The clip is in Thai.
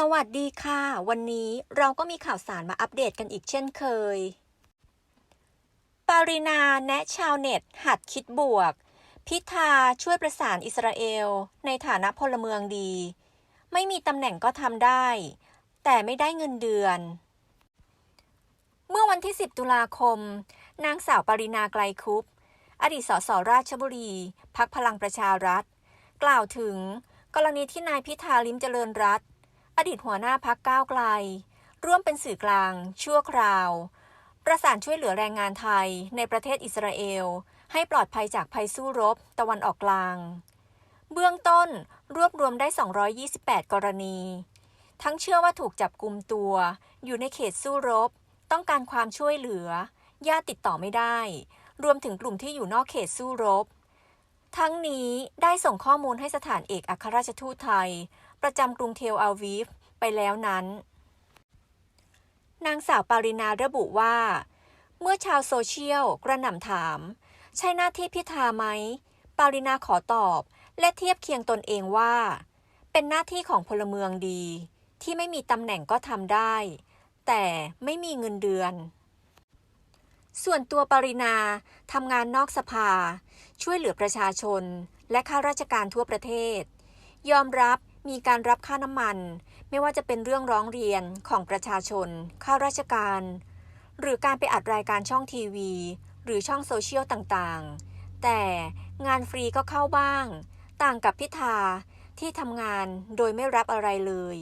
สวัสดีค่ะ วันนี้เราก็มีข่าวสารมาอัปเดตกันอีกเช่นเคย ปารินาแนะชาวเน็ต หัดคิดบวก พิธาช่วยประสานอิสราเอล ในฐานะพลเมืองดี ไม่มีตำแหน่งก็ทำได้ แต่ไม่ได้เงินเดือน เมื่อวันที่ 10 ตุลาคม นางสาวปารินาไกลคุป อดีตสสราชบุรี พักพลังประชารัฐ กล่าวถึงกรณีที่นายพิธาลิมเจริญรัตน์ อดีตหัวหน้าพักก้าวไกล ร่วมเป็นสื่อกลาง ชั่วคราว ประสานช่วยเหลือแรงงานไทยในประเทศอิสราเอล ให้ปลอดภัยจากภัยสู้รบ ตะวันออกกลาง เบื้องต้นรวบรวมได้ 228 กรณี ทั้งเชื่อว่าถูกจับกลุ่มตัว อยู่ในเขตสู้รบ ต้องการความช่วยเหลือ ญาติติดต่อไม่ได้ รวมถึงกลุ่มที่อยู่นอกเขตสู้รบ ทั้งนี้ได้ส่งข้อมูลให้สถานเอกอัครราชทูตไทย ประจำกรุงเทลอาวีฟไปแล้วนั้น นางสาวปารินาระบุว่า เมื่อชาวโซเชียลกระหน่ำถาม ใช่หน้าที่พิธาไหม ปารินาขอตอบ และเทียบเคียงตนเองว่า เป็นหน้าที่ของพลเมืองดี ที่ไม่มีตำแหน่งก็ทำได้ แต่ไม่มีเงินเดือน ส่วนตัวปรินาทำงานนอกสภา ช่วยเหลือประชาชน และข้าราชการทั่วประเทศ ยอมรับมีการรับค่าน้ำมัน ไม่ว่าจะเป็นเรื่องร้องเรียนของประชาชน ข้าราชการ หรือการไปอัดรายการช่องทีวี หรือช่องโซเชียลต่างๆ แต่งานฟรีก็เข้าบ้าง ต่างกับพิธาที่ทำงานโดยไม่รับอะไรเลย